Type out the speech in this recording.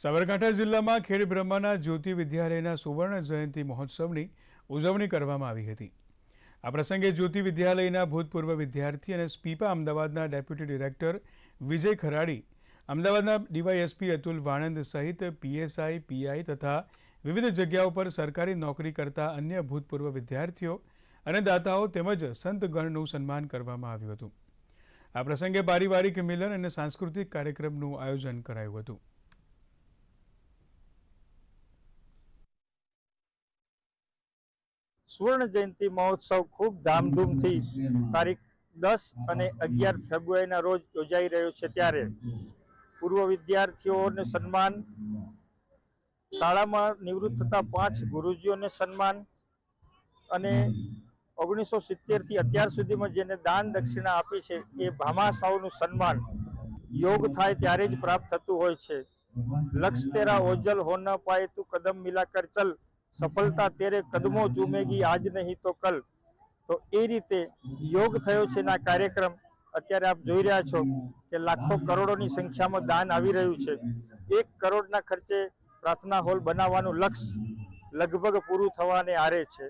સાબરકાંઠા જિલ્લામાં ખેડ બ્રહ્માના જ્યોતિ વિદ્યાલયના સુવર્ણ જયંતિ મહોત્સવની ઉજવણી કરવામાં આવી હતી. આ પ્રસંગે જ્યોતિ વિદ્યાલયના ભૂતપૂર્વ વિદ્યાર્થી અને સ્પીપા અમદાવાદના ડેપ્યુટી ડિરેક્ટર વિજય ખરાડી, અમદાવાદના ડીવાયએસપી અતુલ વાણંદ સહિત પીએસઆઈ, પીઆઈ તથા વિવિધ જગ્યાઓ પર સરકારી નોકરી કરતા અન્ય ભૂતપૂર્વ વિદ્યાર્થીઓ અને દાતાઓ તેમજ સંતગણનું સન્માન કરવામાં આવ્યું હતું. આ પ્રસંગે પારિવારિક મિલન અને સાંસ્કૃતિક કાર્યક્રમનું આયોજન કરાયું હતું. સુવર્ણ જયંતિ મહોત્સવ ખૂબ ધામધૂમથી તારીખ દસ અને અગિયાર ફેબ્રુઆરીના રોજ યોજાઈ રહ્યો છે ત્યારે પૂર્વ વિદ્યાર્થીઓને સન્માન, શાળામાં નિવૃત્ત થતા પાંચ, ગુરુજીઓને સન્માન અને ઓગણીસો સિત્તેરથી અત્યાર સુધીમાં જેને દાન દક્ષિણા આપી છે એ ભામાશાઓનું સન્માન યોગ થાય ત્યારે જ પ્રાપ્ત થતું હોય છે. લક્ષ તેરા ઓજલ હો ન પાએ તું કદમ મિલાકર ચલ. સફળતા તેરે કદમો ચૂમેગી આજ નહીં તો કલ. તો એ રીતે યોગ થયો છે ના કાર્યક્રમ. અત્યારે આપ જોઈ રહ્યા છો કે લાખો કરોડોની સંખ્યામાં દાન આવી રહ્યું છે. એક કરોડના ખર્ચે પ્રાર્થના હોલ બનાવવાનું લક્ષ્ય લગભગ પૂરું થવાને આરે છે.